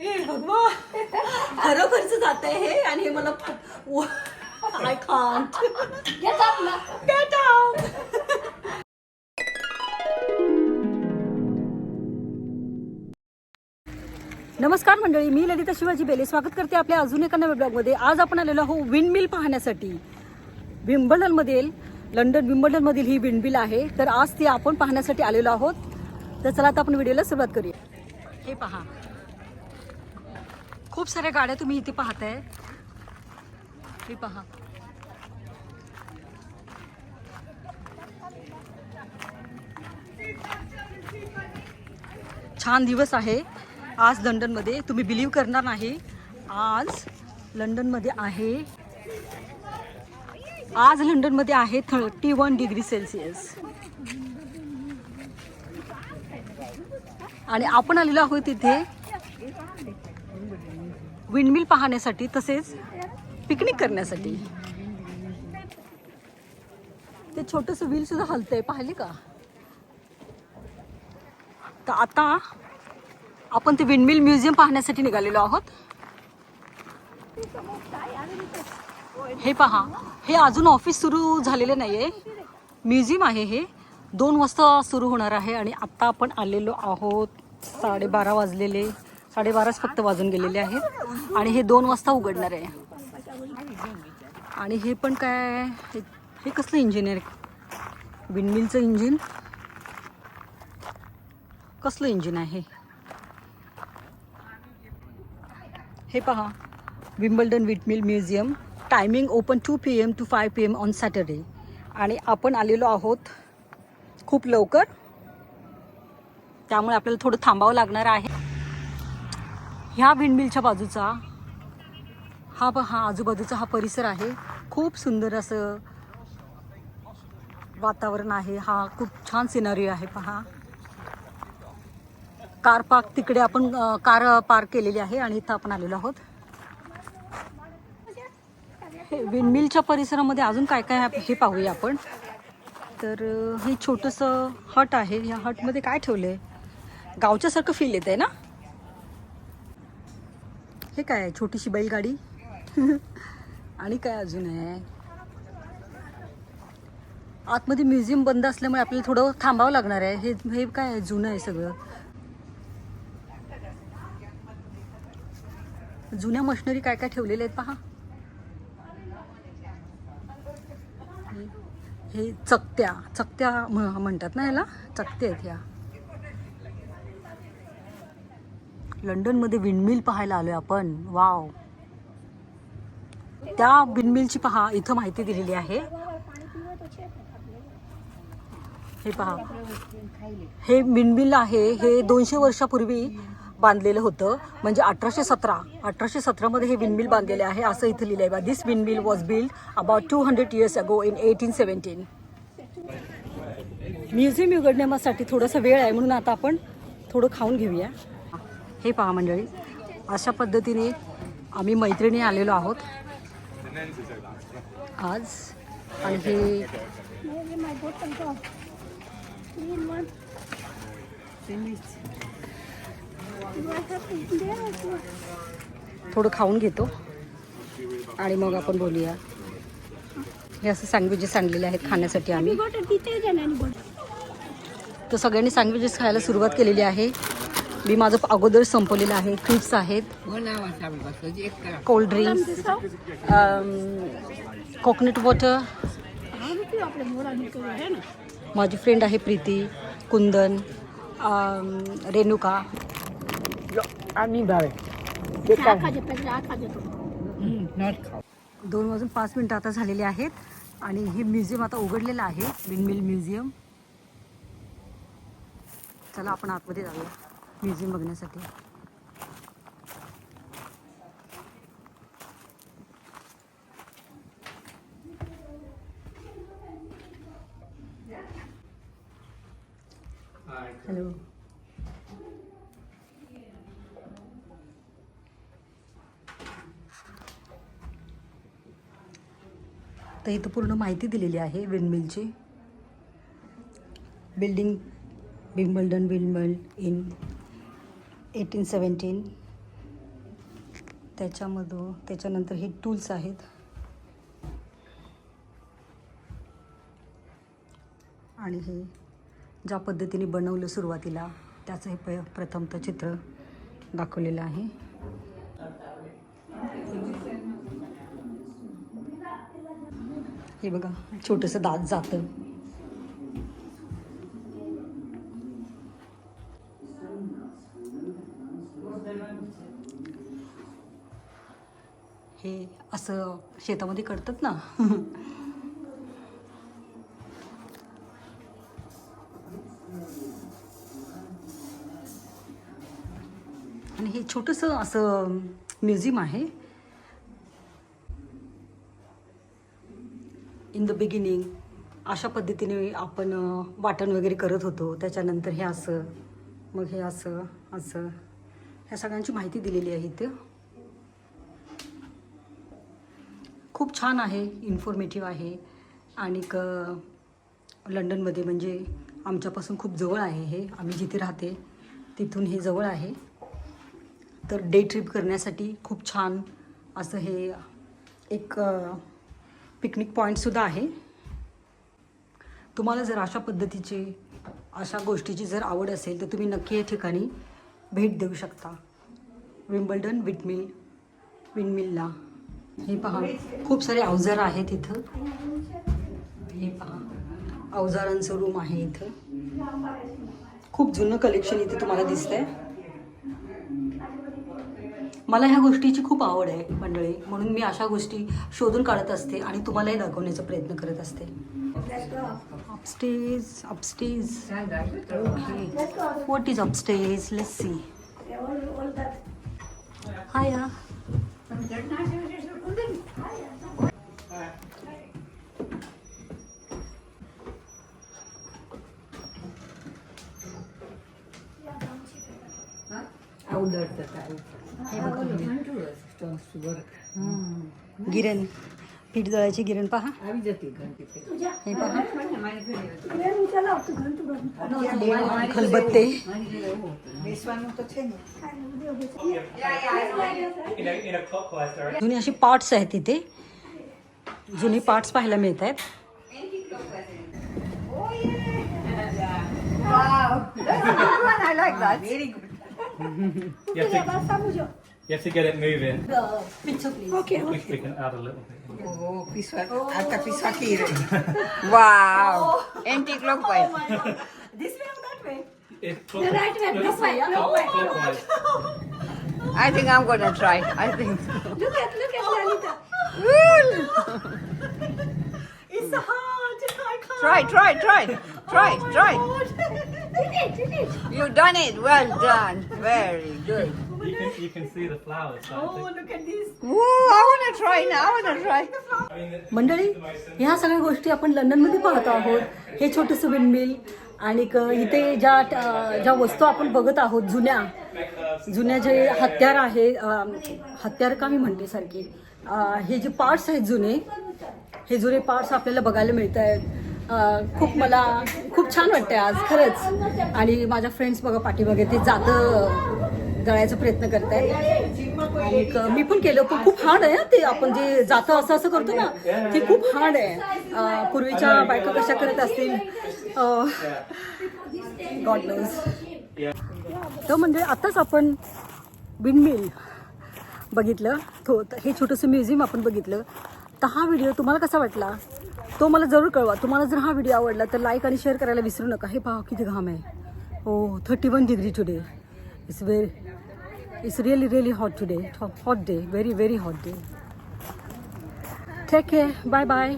हे भगवान. खरोखरच जात आहे हे आणि हे मला आय कांट Get up ना. गेट आउट नमस्कार मंडळी मी ललिता शिवाजी बेले. स्वागत करते आपल्या अजून एका नव्या ब्लॉगमध्ये. आज आपण आलेलो आहो विंडमिल पाहण्यासाठी. विम्बल्डनमधील लंडन विम्बल्डनमधील ही विंडमिल आहे. तर आज ती आपण पाहण्यासाठी आलेलो आहोत. तर चला आता आपण व्हिडिओला सुरुवात करूया. हे पहा. खूप साऱ्या गाड्या तुम्ही इथे पाहताय. हे पहा. छान दिवस आहे. आज लंडनमध्ये. तुम्ही बिलीव करणार नाही. आज लंडनमध्ये आहे. आज लंडनमध्ये आहे थर्टी वन डिग्री सेल्सिअस आणि आपण आलेलो आहोत तिथे विंडमिल पाहण्यासाठी तसेच पिकनिक करण्यासाठी. ते छोटंसं व्हील सुद्धा हलतंय पाहिले का? तर आता आपण ते विंडमिल म्युझियम पाहण्यासाठी निघालेलो आहोत. हे पहा हे अजून ऑफिस सुरू झालेले आहे म्युझियम आहे हे. दोन वाजता सुरू होणार आहे आणि आत्ता आपण आलेलो आहोत साडेबारा वाजलेले साडेबाराच फक्त वाजून गेलेले आहेत. आणि हे दोन वाजता उघडणार आहे. आणि हे पण काय हे हे कसलं इंजिन आहे विंडमिलचं इंजिन? कसलं इंजिन आहे हे? पहा Wimbledon windmill museum. Timing open two P M to five P M on Saturday आणि आपण आलेलो आहोत खूप लवकर. त्यामुळे आपल्याला थोडं थांबावं लागणार आहे. ह्या विंडमिलच्या बाजूचा हा हा आजूबाजूचा हा परिसर आहे. खूप सुंदर असं वातावरण आहे. हा खूप छान सिनारी आहे पहा. कार पार्क तिकडे आपण कार पार्क केलेली आहे आणि इथं आपण आलेलो आहोत. हे विंडमिलच्या परिसरामध्ये अजून काय काय हे पाहूया आपण. तर हे छोटंसं हट आहे. या हटमध्ये काय ठेवलं आहे गावच्यासारखं फील येत आहे ना? हे काय आहे? छोटीशी बैलगाडी? आणि काय अजून आहे? आतमध्ये म्युझियम बंद असल्यामुळे आपल्याला थोडं थांबावं लागणार आहे. हे हे काय आहे? जुनं आहे सगळं. जुन्या मशिनरी काय काय ठेवलेल्या आहेत पहा. हे चकत्या चकत्या म्हणतात ना याला? चकत्या आहेत ह्या लंडनमध्ये विंडमिल पाहायला आलोय आपण. वाव त्या विंडमिलची पहा इथं माहिती दिलेली आहे. हे पहा. हे विंडमिल आहे हे दोनशे वर्षापूर्वी बांधलेलं होतं. म्हणजे अठराशे सतरा अठराशे सतरामध्ये हे विंडमिल बांधलेले आहे. असं इथं लिहिलं आहे this windmill was build about two hundred years ago in eighteen seventeen museum उघडण्यासाठी थोडासा वेळ आहे. म्हणून आता आपण थोडं खाऊन घेऊया. हे पहा मंडळी. अशा पद्धतीने आम्ही मैत्रिणी आलेलो आहोत. आज आणि हे थोडं खाऊन घेतो. आणि मग आपण बोलूया. हे असं सँडविचेस आणलेले आहेत खाण्यासाठी आम्ही. तर सगळ्यांनी सँडविचेस खायला सुरुवात केलेली आहे. मी माझं अगोदर संपवलेलं आहे. क्रिप्स आहेत. कोल्ड ड्रिंक्स कोकोनट वॉटर माझी फ्रेंड आहे प्रीती कुंदन um, रेणुका. तो दोन वाजून पाच मिनटं आता झालेले आहेत आणि हे म्युझियम आता उघडलेलं आहे विंडमिल म्युझियम. चला आपण आतमध्ये जाऊया म्युझियम बघण्यासाठी. तर इथं पूर्ण माहिती दिलेली आहे विंडमिलची building Wimbledon windmill in eighteen seventeen त्याच्यामधून त्याच्यानंतर हे टूल्स आहेत. आणि हे ज्या पद्धतीने बनवलं सुरुवातीला त्याचं हे प प्रथमतः चित्र दाखवलेलं आहे. हे बघा छोटंसं दात जातं. हे असं शेतामध्ये करतात ना. आणि हे छोटंसं असं म्युझियम आहे. इन द बिगिनिंग अशा पद्धतीने आपण वाटण वगैरे करत होतो. त्याच्यानंतर हे असं मग हे असं असं. ह्या सगळ्यांची माहिती दिलेली आहे इथं. खूप छान आहे इन्फॉर्मेटिव्ह आहे. आणि क लंडनमध्ये म्हणजे आमच्यापासून खूप जवळ आहे हे. आम्ही जिथे राहते तिथून हे जवळ आहे. तर डे ट्रिप करण्यासाठी खूप छान असं हे एक पिकनिक पॉईंटसुद्धा आहे. तुम्हाला जर अशा पद्धतीची अशा गोष्टीची जर आवड असेल तर तुम्ही नक्की या ठिकाणी भेट देऊ शकता. विम्बल्डन विटमिल विंडमिलला हे पहा खूप सारे अवजार आहेत इथं. हे पहा अवजारांचं रूम आहे इथं. खूप जुनं कलेक्शन इथे तुम्हाला दिसतंय. मला ह्या गोष्टीची खूप आवड आहे मंडळी. म्हणून मी अशा गोष्टी शोधून काढत असते आणि तुम्हालाही दाखवण्याचा प्रयत्न करत असते. Upstage upstage okay what is upstage let's see hi या गिरण. पीठ दळायची गिरण पहा. हे पहा. खलबत्ते. जुने असे पार्ट्स आहेत तिथे. जुने पार्ट्स पाहायला मिळत आहेत. Very good. you, have to, you have to get it moving. Okay. Okay, we can add a little bit. Oh, piswa. Hata oh. piswa kire. Wow. Oh. Anti-clockwise. Oh my God. This way or that way? The right way. Clockwise. Clockwise. Clockwise. I think I'm gonna try. I think. Look at, look at Lalita. it's hard. I can't. Try, try, try. Try, oh try. You've done it. Well done. Very good. You can you can see the flowers. So I Oh, think- look at this. Whoa, I wanna try now. I try. I mean, the- मंडळी ह्या सगळ्या गोष्टी आपण लंडनमध्ये पाहत आहोत हे छोटंसं विंडमिल आणि क- इथे ज्या अ, ज्या वस्तू आपण बघत आहोत जुन्या जुन्या जे हत्यार आहे अ, हत्यार का मी म्हणते सारखे अ, हे जे पार्ट्स आहेत जुने हे जुने पार्ट्स आपल्याला बघायला मिळत आहेत खूप मला खूप छान वाटतंय आज खरंच. आणि माझ्या फ्रेंड्स बघा पाठीमागे ते जातं दळायचा प्रयत्न करत आहे मी पण केलं पण खूप हार्ड आहे ते आपण जे जातं असं असं करतो ना ते खूप हार्ड आहे. पूर्वीच्या बायका कशा करत असतील गॉड नोज तर म्हणजे आत्ताच आपण विंडमिल बघितलं. थो हे छोटंसं म्युझियम आपण बघितलं. तर हा व्हिडिओ तुम्हाला कसा वाटला? तो मला जरूर कळवा. तुम्हाला जर हा व्हिडिओ आवडला तर लाईक आणि शेअर करायला विसरू नका. हे पहा किती घाम आहे. हो thirty one degree today it's very it's really really hot today hot day very very hot day take आहे बाय बाय